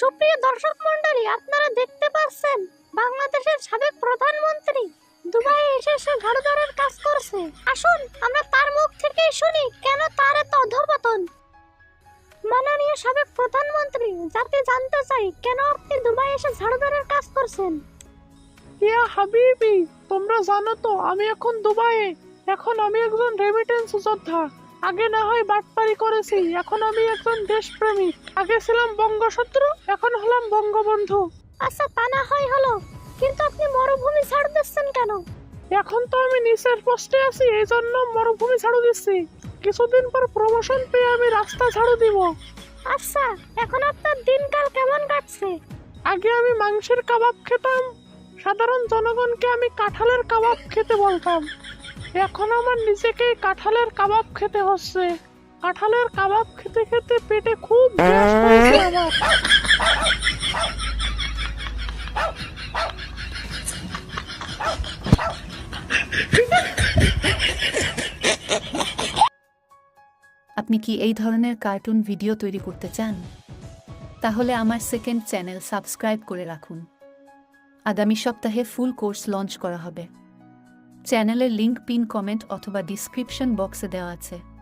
সুপ্রিয় দর্শক মন্ডলী আপনারা দেখতে পাচ্ছেন বাংলাদেশের সাবেক প্রধানমন্ত্রী দুবাই এসে সে ঝাড়ুদারের কাজ করছে। আসুন, আমরা তার মুখ থেকেই শুনি কেন তার এত অধপতন। মাননীয় সাবেক প্রধানমন্ত্রী যাতে জানতে চাই, কেন আপনি দুবাই এসে ঝাড়ুদারের কাজ করছেন? ইয়া হাবিবি তোমরা জানো তো আমি এখন দুবাইয়ে। এখন আমি একজন রেমিটেন্স যোদ্ধা। আগে না হয় বাটপারি করেছি এখন আমি একজন দেশপ্রেমিক আগে ছিলাম বঙ্গশত্রু এখন হলাম বঙ্গবন্ধু। আচ্ছা তা না হয় হলো। কিন্তু আপনি মরুভূমি ছাড় দিচ্ছেন কেন? এখন তো আমি নিচের পোস্টে আছি এই জন্য মরুভূমি ঝাড়ু দিচ্ছি। কিছুদিন পর প্রমোশন পেয়ে আমি রাস্তা ঝাড়ু দিব। আচ্ছা এখন আপনার দিনকাল কেমন কাটছে? আগে আমি মাংসের কাবাব খেতাম সাধারণ জনগণকে আমি কাঁঠালের কাবাব খেতে বলতাম। এখন আমার নিজেকে কাঁঠালের কাবাব খেতে হচ্ছে। কাঁঠালের কাবাব খেতে খেতে পেটে খুব আপনি কি এই ধরনের কার্টুন ভিডিও তৈরি করতে চান? তাহলে আমার সেকেন্ড চ্যানেল সাবস্ক্রাইব করে রাখুন। আগামী সপ্তাহে ফুল কোর্স লঞ্চ করা হবে। চ্যানেলের লিঙ্ক পিন, কমেন্ট অথবা ডিসক্রিপশন বক্সে দেওয়া আছে।